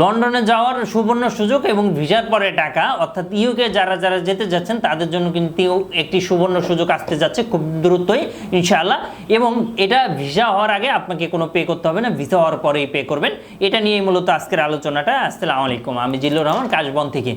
লন্ডনে যাওয়ার সুবর্ণ সুযোগ এবং ভিসার পরে টাকা, অর্থাৎ ইউকে যারা যারা যেতে যাচ্ছেন, তাদের জন্য কিন্তু একটি সুবর্ণ সুযোগ আসতে যাচ্ছে খুব দ্রুতই, ইনশাআল্লাহ। এবং এটা ভিসা হওয়ার আগে আপনাকে কোনো পে করতে হবে না, ভিসা হওয়ার পরেই পে করবেন। এটা নিয়েই মূলত আজকের আলোচনাটা। আসসালামু আলাইকুম, আমি জিল্লুর রহমান, কাশবন থেকে।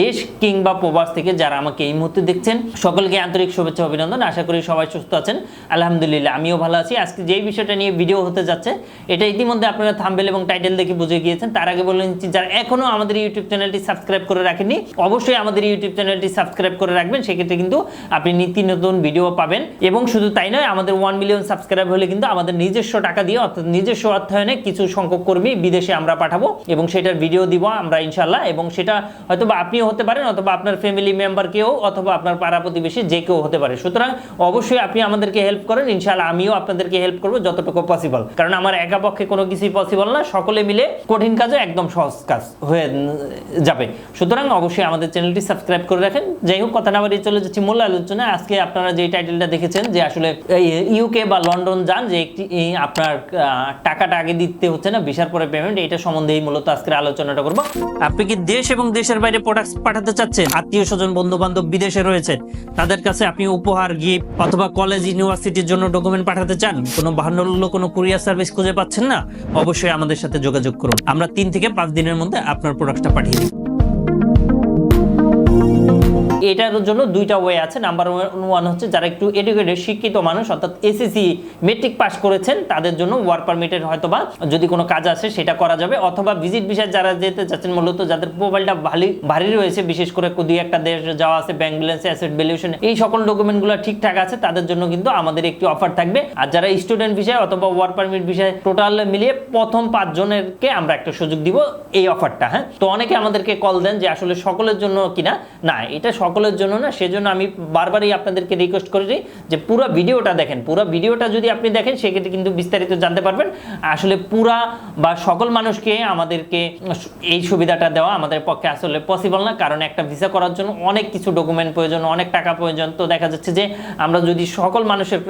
দেশ কিংবা প্রবাস থেকে যারা আমাকে এই মুহূর্তে দেখছেন, সকলকে আন্তরিক শুভেচ্ছা, অভিনন্দন। আশা করি সবাই সুস্থ আছেন। আলহামদুলিল্লাহ, আমিও ভালো আছি। আজকে যেই বিষয়টা নিয়ে ভিডিও হতে যাচ্ছে, এটা ইতিমধ্যে আপনারা থাম্বেল এবং টাইটেল দেখে বুঝে গিয়েছেন। তার আগে বলে নিচ্ছি যারা এখনও আমাদের ইউটিউব চ্যানেলটি সাবস্ক্রাইব করে রাখেননি, অবশ্যই আমাদের ইউটিউব চ্যানেলটি সাবস্ক্রাইব করে রাখবেন। সেক্ষেত্রে কিন্তু আপনি নিত্য নতুন ভিডিও পাবেন। এবং শুধু তাই নয়, আমাদের ওয়ান মিলিয়ন সাবস্ক্রাইব হলে কিন্তু আমাদের নিজস্ব টাকা দিয়ে, অর্থাৎ নিজস্ব অর্থায়নে কিছু সংখ্যক কর্মী বিদেশে আমরা পাঠাবো। এবং সেটার ভিডিও দিব আমরা ইনশাল্লাহ এবং সেটা হয়তো বা আপনিও হতে পারেন, অথবা আপনার ফ্যামিলি মেম্বার কেউ অথবা আপনার পাড়া প্রতিবেশী যে কেউ হতে পারে। সুতরাং অবশ্যই আপনি আমাদেরকে হেল্প করেন। ইনশাল্লাহ আমিও আপনাদেরকে হেল্প করব যতটুকু পসিবল কারণ আমার একা পক্ষে কোনো কিছুই পসিবল না। সকলে মিলে কঠিন কাজও একদম সহজ কাজ হয়ে যাবে। সুতরাং অবশ্যই আমাদের চ্যানেলটি সাবস্ক্রাইব করে রাখেন। যাই হোক, কথা না চলে যাচ্ছি মূল আলোচনা আজকে আপনারা যে টাইটেলটা দেখেছেন, যে আসলে ইউকে বা লন্ডন যান, যে একটি আপনার টাকাটা আগে দিতে হচ্ছে না, ভিসার পরে পেমেন্ট এটা সম্বন্ধেই মূলত আজকের আলোচনাটা করব। আপনি কি দেশ এবং দেশের বাইরে প্রোডাক্ট পাঠাতে চাচ্ছেন? আত্মীয় স্বজন বন্ধু বান্ধব বিদেশে রয়েছে। তাদের কাছে আপনি উপহার গিফট অথবা কলেজ ইউনিভার্সিটির জন্য ডকুমেন্ট পাঠাতে চান? কোনো বাহান্ন কোনো কুরিয়ার সার্ভিস খুঁজে পাচ্ছেন না? অবশ্যই আমাদের সাথে যোগাযোগ করুন। আমরা তিন থেকে পাঁচ দিনের মধ্যে আপনার প্রোডাক্টটা পাঠিয়ে দিই এটার জন্য দুইটা ওয়ে আছে। নাম্বার ওয়ান হচ্ছে যারা একটু এডুকেটেড শিক্ষিত মানুষ, অর্থাৎ এসএসসি মেট্রিক পাস করেছেন, তাদের জন্য ওয়ার্ক পারমিটের হয়তো বা যদি কোনো কাজ আসে, সেটা করা যাবে। অথবা ভিজিট ভিসা যারা যেতে চাচ্ছেন, মূলত যাদের প্রোফাইলটা ভারী ভারী রয়েছে, বিশেষ করে দুই একটা দেশ যাওয়া আছে ব্যাংক ব্যালেন্স অ্যাসেট ভ্যালুয়েশন এই সকল ডকুমেন্টগুলো ঠিকঠাক আছে, তাদের জন্য কিন্তু আমাদের একটি অফার থাকবে। আর যারা স্টুডেন্ট ভিসায় অথবা ওয়ার্ক পারমিট ভিসায় টোটাল মিলিয়ে প্রথম পাঁচজনেরকে আমরা একটা সুযোগ দিব এই অফারটা হ্যাঁ? তো অনেকে আমাদেরকে কল দেন যে আসলে সকলের জন্য কিনা? না, এটা সকলের জন্য না, সেজন্য আমি বারবারই আপনাদেরকে রিকোয়েস্ট করেছি যে পুরো ভিডিওটা দেখেন। পুরো ভিডিওটা যদি আপনি দেখেন, সেক্ষেত্রে কিন্তু বিস্তারিত জানতে পারবেন। আসলে পুরা বা সকল মানুষকে আমাদেরকে এই সুবিধাটা দেওয়া আমাদের পক্ষে আসলে পসিবল না, কারণ একটা ভিসা করার জন্য অনেক কিছু ডকুমেন্ট প্রয়োজন, অনেক টাকা প্রয়োজন। তো দেখা যাচ্ছে যে, আমরা যদি সকল মানুষের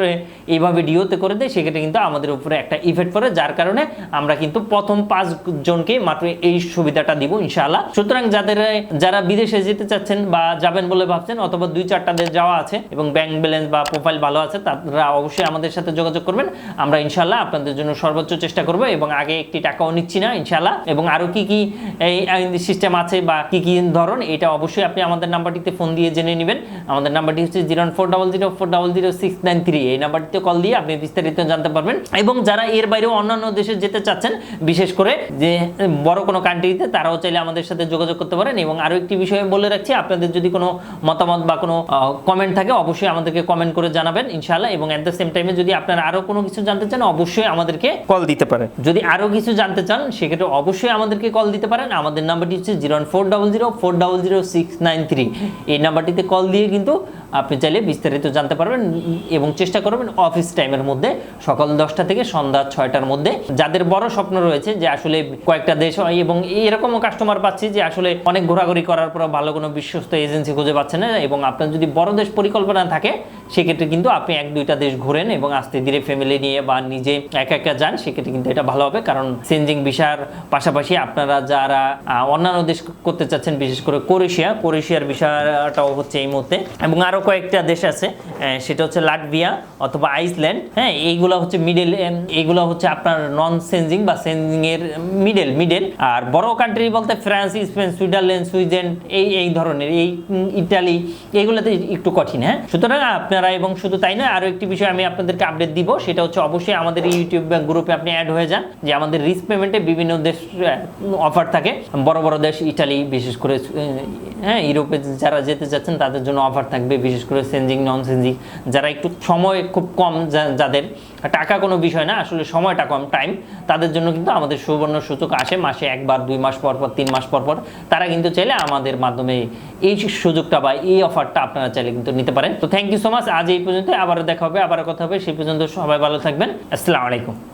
এইভাবে ডিওতে করে দেয় সেক্ষেত্রে কিন্তু আমাদের উপরে একটা ইফেক্ট পড়ে, যার কারণে আমরা কিন্তু প্রথম পাঁচ জনকে মাত্র এই সুবিধাটা দিব ইনশাআল্লাহ। সুতরাং যাদের, যারা বিদেশে যেতে চাচ্ছেন বা যাবেন বলে ভাবছেন, অথবা দুই চারটা দেশ যাওয়া আছে এবং ব্যাংক ব্যালেন্স বা প্রোফাইল ভালো আছে, তারা অবশ্যই আমাদের সাথে যোগাযোগ করবেন। আমরা ইনশাল্লাহ আপনাদের জন্য সর্বোচ্চ চেষ্টা করব এবং আগে একটি টাকাও নিচ্ছি না ইনশাল্লাহ এবং আরও কি কি এই সিস্টেম আছে বা কি কি ধরন, এটা অবশ্যই আপনি আমাদের নাম্বারটিতে ফোন দিয়ে জেনে নেবেন। আমাদের নাম্বারটি হচ্ছে zero four double zero four double zero six nine three এই নাম্বারটিতে কল দিয়ে আপনি বিস্তারিত জানতে পারবেন। এবং যারা এর বাইরেও অন্যান্য দেশে যেতে চাচ্ছেন, বিশেষ করে যে বড় কোনো কান্ট্রিতে তারাও চাইলে আমাদের সাথে যোগাযোগ করতে পারেন। এবং আরও একটি বিষয়ে বলে রাখছি, আপনাদের যদি কোনো মতামত বা কোনো কমেন্ট থাকে অবশ্যই আমাদেরকে কমেন্ট করে জানাবেন ইনশাআল্লাহ। এবং অ্যাট দ্য সেম টাইমে যদি আপনারা আরও কোনো কিছু জানতে চান অবশ্যই আমাদেরকে কল দিতে পারেন। যদি আরও কিছু জানতে চান সেক্ষেত্রে অবশ্যই আমাদেরকে কল দিতে পারেন। আমাদের নাম্বারটি হচ্ছে zero one four double zero four double zero six nine three এই নাম্বারটিতে কল দিয়ে কিন্তু আপনি চাইলে বিস্তারিত জানতে পারবেন এবং চেষ্টা করবেন অফিস টাইমের মধ্যে, সকাল দশটা থেকে সন্ধ্যা ছয়টার মধ্যে। যাদের বড় স্বপ্ন রয়েছে যে আসলে কয়েকটা দেশ এবং এরকমও কাস্টমার পাচ্ছি যে আসলে অনেক ঘোরাঘুরি করার পর ভালো কোনো বিশ্বস্ত এজেন্সি খুঁজে পাচ্ছে না এবং আপনার যদি বড় দেশ পরিকল্পনা থাকে, সেক্ষেত্রে কিন্তু আপনি এক দুইটা দেশ ঘোরেন এবং আস্তে ধীরে ফ্যামিলি নিয়ে বা নিজে একা একা যান, সেক্ষেত্রে কিন্তু এটা ভালো হবে। কারণ চেঞ্জিং ভিসার পাশাপাশি আপনারা যারা অন্যান্য দেশ করতে চাচ্ছেন, বিশেষ করে কোরেশিয়া কোরেশিয়ার ভিসাটাও হচ্ছে এই মুহূর্তে। এবং আরও কয়েকটা দেশ আছে সেটা হচ্ছে লাটভিয়া অথবা আইসল্যান্ড হ্যাঁ এইগুলো হচ্ছে মিডল এইগুলো হচ্ছে আপনার নন সেঞ্জিং বা সেঞ্জিং এর মিডল মিডল আর বড় কান্ট্রি বলতে ফ্রান্স, স্পেন সুইজারল্যান্ড সুইডেন, এই এই ধরনের, এই ইটালি, এইগুলোতে একটু কঠিন হ্যাঁ। সুতরাং আপনারা, এবং শুধু তাই না আরও একটি বিষয় আমি আপনাদেরকে আপডেট দিব, সেটা হচ্ছে অবশ্যই আমাদের ইউটিউব গ্রুপে আপনি অ্যাড হয়ে যান, যে আমাদের রিস্ক পেমেন্টে বিভিন্ন দেশ অফার থাকে, বড় বড় দেশ, ইটালি, বিশেষ করে হ্যাঁ ইউরোপে যারা যেতে চাচ্ছেন তাদের জন্য অফার থাকবে, বিশেষ করে সেঞ্জিং নন সেঞ্জিং যারা একটু সময় খুব কম যাদের টাকা কোনো বিষয় না, আসলে সময়টা কম টাইম তাদের জন্য কিন্তু আমাদের সুবর্ণ সূচক আসে মাসে একবার, দুই মাস পর পর, তিন মাস পর পর। তারা কিন্তু চাইলে আমাদের মাধ্যমে এই সুযোগটা বা এই অফারটা আপনারা চাইলে কিন্তু নিতে পারেন। তো থ্যাংক ইউ সো মাচ আজ এই পর্যন্ত আবারও দেখা হবে, আবারও কথা হবে। সেই পর্যন্ত সবাই ভালো থাকবেন। আসসালামু আলাইকুম।